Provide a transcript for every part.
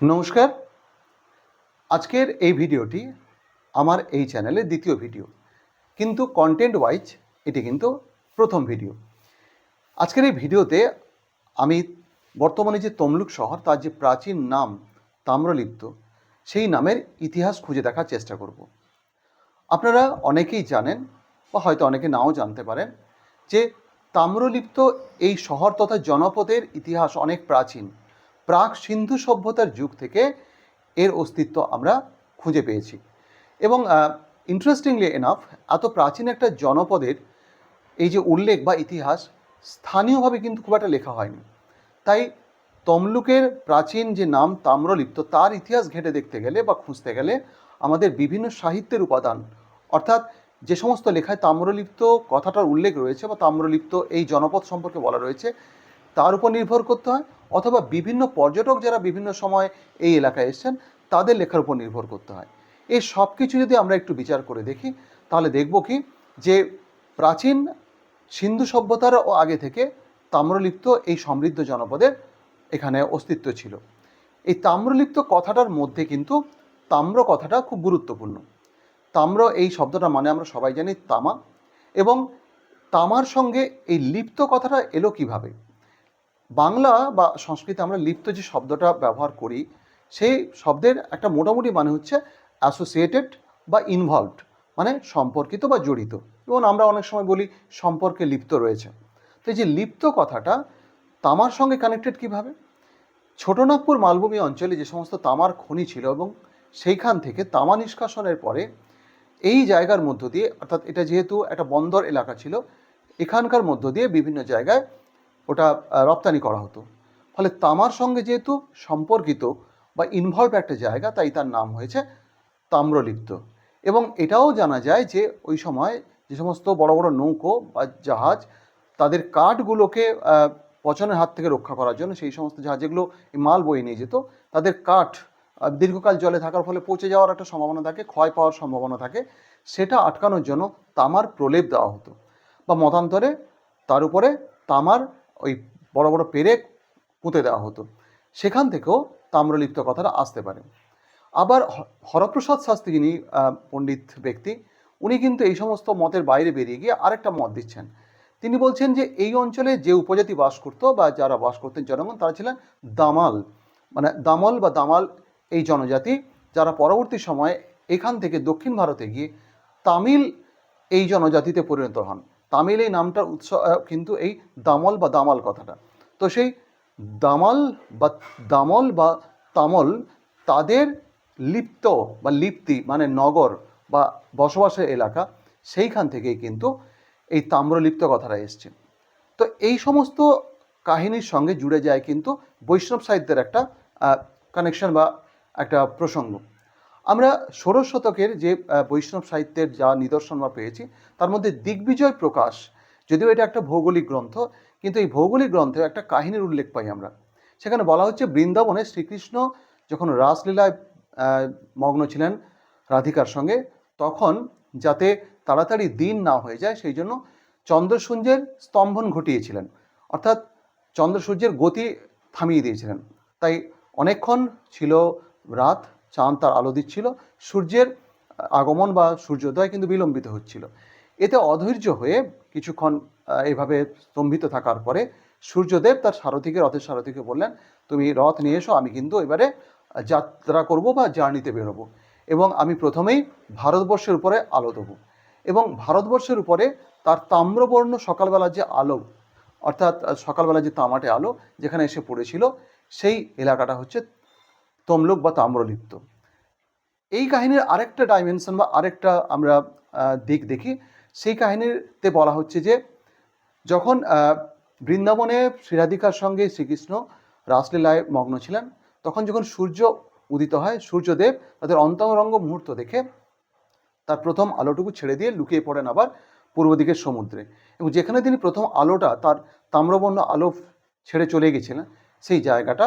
নমস্কার। আজকের এই ভিডিওটি আমার এই চ্যানেলের দ্বিতীয় ভিডিও। কিন্তু কন্টেন্ট ওয়াইজ এটি কিন্তু প্রথম ভিডিও। আজকের এই ভিডিওতে আমি বর্তমানে যে তমলুক শহর, তার যে প্রাচীন নাম তাম্রলিপ্ত, সেই নামের ইতিহাস খুঁজে দেখার চেষ্টা করব। আপনারা অনেকেই জানেন বা হয়তো অনেকে নাও জানতে পারেন যে তাম্রলিপ্ত এই শহর তথা জনপদের ইতিহাস অনেক প্রাচীন। প্রাক সিন্ধু সভ্যতার যুগ থেকে এর অস্তিত্ব আমরা খুঁজে পেয়েছি। এবং ইন্টারেস্টিংলি এনাফ এত প্রাচীন একটা জনপদের এই যে উল্লেখ বা ইতিহাস স্থানীয়ভাবে কিন্তু খুব একটা লেখা হয়নি। তাই তমলুকের প্রাচীন যে নাম তাম্রলিপ্ত, তার ইতিহাস ঘেঁটে দেখতে গেলে বা খুঁজতে গেলে আমাদের বিভিন্ন সাহিত্যের উপাদান, অর্থাৎ যে সমস্ত লেখায় তাম্রলিপ্ত কথাটার উল্লেখ রয়েছে বা তাম্রলিপ্ত এই জনপদ সম্পর্কে বলা রয়েছে, তার উপর নির্ভর করতে হয়। অথবা বিভিন্ন পর্যটক যারা বিভিন্ন সময় এই এলাকায় এসেছেন, তাদের লেখার উপর নির্ভর করতে হয়। এই সব কিছু যদি আমরা একটু বিচার করে দেখি, তাহলে দেখব কি যে প্রাচীন সিন্ধু সভ্যতারও আগে থেকে তাম্রলিপ্ত এই সমৃদ্ধ জনপদের এখানে অস্তিত্ব ছিল। এই তাম্রলিপ্ত কথাটার মধ্যে কিন্তু তাম্র কথাটা খুব গুরুত্বপূর্ণ। তাম্র এই শব্দটা মানে আমরা সবাই জানি তামা। এবং তামার সঙ্গে এই লিপ্ত কথাটা এলো কীভাবে? বাংলা বা সংস্কৃতে আমরা লিপ্ত যে শব্দটা ব্যবহার করি, সেই শব্দের একটা মোটামুটি মানে হচ্ছে অ্যাসোসিয়েটেড বা ইনভলভড মানে সম্পর্কিত বা জড়িত। এবং আমরা অনেক সময় বলি সম্পর্কে লিপ্ত রয়েছে। তো এই যে লিপ্ত কথাটা তামার সঙ্গে কানেক্টেড কীভাবে? ছোটনাগপুর মালভূমি অঞ্চলে যে সমস্ত তামার খনি ছিল এবং সেইখান থেকে তামা নিষ্কাশনের পরে এই জায়গার মধ্য দিয়ে, অর্থাৎ এটা যেহেতু একটা বন্দর এলাকা ছিল, এখানকার মধ্য দিয়ে বিভিন্ন জায়গায় ওটা রপ্তানি করা হতো। ফলে তামার সঙ্গে যেহেতু সম্পর্কিত বা ইনভলভ একটা জায়গা, তাই তার নাম হয়েছে তাম্রলিপ্ত। এবং এটাও জানা যায় যে ওই সময় যে সমস্ত বড় বড় নৌকো বা জাহাজ, তাদের কাঠগুলোকে পচনের হাত থেকে রক্ষা করার জন্য, সেই সমস্ত জাহাজ, যেগুলো এই মাল বয়ে নিয়ে যেত, তাদের কাঠ দীর্ঘকাল জলে থাকার ফলে পচে যাওয়ার একটা সম্ভাবনা থাকে, ক্ষয় পাওয়ার সম্ভাবনা থাকে, সেটা আটকানোর জন্য তামার প্রলেপ দেওয়া হতো। বা মতান্তরে তার উপরে তামার ওই বড় বড় পেরেক পুঁতে দেওয়া হতো। সেখান থেকেও তাম্রলিপ্ত কথাটা আসতে পারে। আবার হরপ্রসাদ শাস্ত্রী যিনি পণ্ডিত ব্যক্তি, উনি কিন্তু এই সমস্ত মতের বাইরে বেরিয়ে গিয়ে আরেকটা মত দিচ্ছেন। তিনি বলছেন যে, এই অঞ্চলে যে উপজাতি বাস করতো বা যারা বাস করতেন জনগণ, তারা ছিলেন দামাল। মানে দামল বা দামাল এই জনজাতি যারা পরবর্তী সময়ে এখান থেকে দক্ষিণ ভারতে গিয়ে তামিল এই জনজাতিতে পরিণত হন। তামিল এই নামটার উৎস কিন্তু এই দামল বা দামাল কথাটা। তো সেই দামাল বা দামল বা তামল তাদের লিপ্ত বা লিপ্তি মানে নগর বা বসবাসের এলাকা, সেইখান থেকেই কিন্তু এই তাম্রলিপ্ত কথাটা এসছে। তো এই সমস্ত কাহিনীর সঙ্গে জুড়ে যায় কিন্তু বৈষ্ণব সাহিত্যের একটা কানেকশন বা একটা প্রসঙ্গ। আমরা ষোড়শ শতকের যে বৈষ্ণব সাহিত্যের যা নিদর্শন আমরা পেয়েছি, তার মধ্যে দিগ্বিজয় প্রকাশ, যদিও এটা একটা ভৌগোলিক গ্রন্থ, কিন্তু এই ভৌগোলিক গ্রন্থে একটা কাহিনীর উল্লেখ পাই আমরা। সেখানে বলা হচ্ছে বৃন্দাবনে শ্রীকৃষ্ণ যখন রাসলীলায় মগ্ন ছিলেন রাধিকার সঙ্গে, তখন যাতে তাড়াতাড়ি দিন না হয়ে যায়, সেই জন্য চন্দ্রসূর্যের স্তম্ভন ঘটিয়েছিলেন। অর্থাৎ চন্দ্রসূর্যের গতি থামিয়ে দিয়েছিলেন। তাই অনেকক্ষণ ছিল রাত চাঁদ তার আলো দিচ্ছিল, সূর্যের আগমন বা সূর্যোদয় কিন্তু বিলম্বিত হচ্ছিল। এতে অধৈর্য হয়ে কিছুক্ষণ এভাবে স্তম্ভিত থাকার পরে সূর্যদেব তার সারথীকে, রথের সারথীকে বললেন, তুমি রথ নিয়ে এসো, আমি কিন্তু এবারে যাত্রা করব বা জার্নিতে বেরোবো এবং আমি প্রথমেই ভারতবর্ষের উপরে আলো দেবো। এবং ভারতবর্ষের উপরে তার তাম্রবর্ণ সকালবেলা যে আলো, অর্থাৎ সকালবেলা যে তামাটে আলো, যেখানে এসে পড়েছিল, সেই এলাকাটা হচ্ছে তমলুক বা তাম্রলিপ্ত। এই কাহিনীর আরেকটা ডাইমেনশন বা আরেকটা আমরা দিক দেখি। সেই কাহিনীতে বলা হচ্ছে যে, যখন বৃন্দাবনে শ্রীরাধিকার সঙ্গে শ্রীকৃষ্ণ রাসলীলায় মগ্ন ছিলেন, তখন যখন সূর্য উদিত হয়, সূর্যদেব তাদের অন্তরঙ্গ মুহূর্ত দেখে তার প্রথম আলোটুকু ছেড়ে দিয়ে লুকিয়ে পড়েন আবার পূর্ব দিকের সমুদ্রে। এবং যেখানে তিনি প্রথম আলোটা তার তাম্রবর্ণ আলো ছেড়ে চলে গেছিলেন, সেই জায়গাটা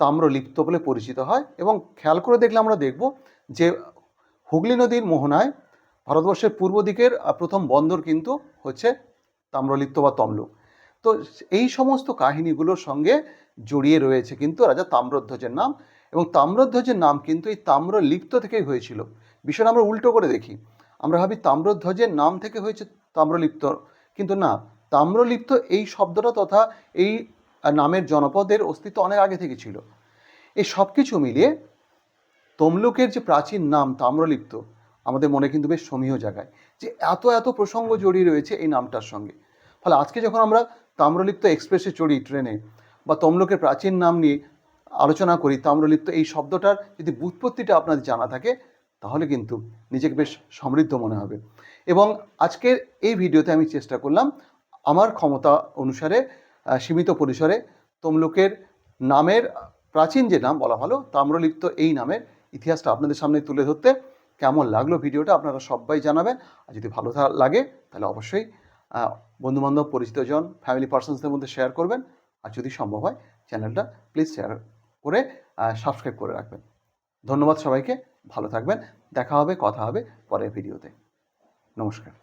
তাম্রলিপ্ত বলে পরিচিত হয় এবং খেয়াল করে দেখলে আমরা দেখব যে হুগলি নদীর মোহনায় ভারতবর্ষের পূর্ব দিকের প্রথম বন্দর কিন্তু হচ্ছে তাম্রলিপ্ত বা তমলুক। তো এই সমস্ত কাহিনীগুলোর সঙ্গে জড়িয়ে রয়েছে কিন্তু রাজা তাম্রধ্বজের নাম এবং তাম্রধ্বজের নাম কিন্তু এই তাম্রলিপ্ত থেকেই হয়েছিল। বিষয়টা আমরা উল্টো করে দেখি। আমরা ভাবি তাম্রধ্বজের নাম থেকে হয়েছে তাম্রলিপ্ত, কিন্তু না, তাম্রলিপ্ত এই শব্দটা তথা এই নামের জনপদের অস্তিত্ব অনেক আগে থেকে ছিল। এই সব কিছু মিলিয়ে তমলুকের যে প্রাচীন নাম তাম্রলিপ্ত, আমাদের মনে কিন্তু বেশ সমীহ জায়গায় যে এত এত প্রসঙ্গ জড়িয়ে রয়েছে এই নামটার সঙ্গে। ফলে আজকে যখন আমরা তাম্রলিপ্ত এক্সপ্রেসে চড়ি ট্রেনে বা তমলুকের প্রাচীন নাম নিয়ে আলোচনা করি, তাম্রলিপ্ত এই শব্দটার যদি বুৎপত্তিটা আপনাদের জানা থাকে, তাহলে কিন্তু নিজেকে বেশ সমৃদ্ধ মনে হবে। এবং আজকের এই ভিডিওতে আমি চেষ্টা করলাম আমার ক্ষমতা অনুসারে সীমিত পরিসরে তমলুকের নামের প্রাচীন যে নাম বলা ভালো, তাম্রলিপ্ত এই নামের ইতিহাসটা আপনাদের সামনে তুলে ধরতে কেমন লাগল ভিডিওটা আপনারা সবাই জানাবেন। আর যদি ভালো লাগে, তাহলে অবশ্যই বন্ধুবান্ধব পরিচিতজন ফ্যামিলি পার্সনসদের মধ্যে শেয়ার করবেন। আর যদি সম্ভব হয় চ্যানেলটা প্লিজ শেয়ার করে সাবস্ক্রাইব করে রাখবেন। ধন্যবাদ সবাইকে, ভালো থাকবেন, দেখা হবে, কথা হবে পরের ভিডিওতে। নমস্কার।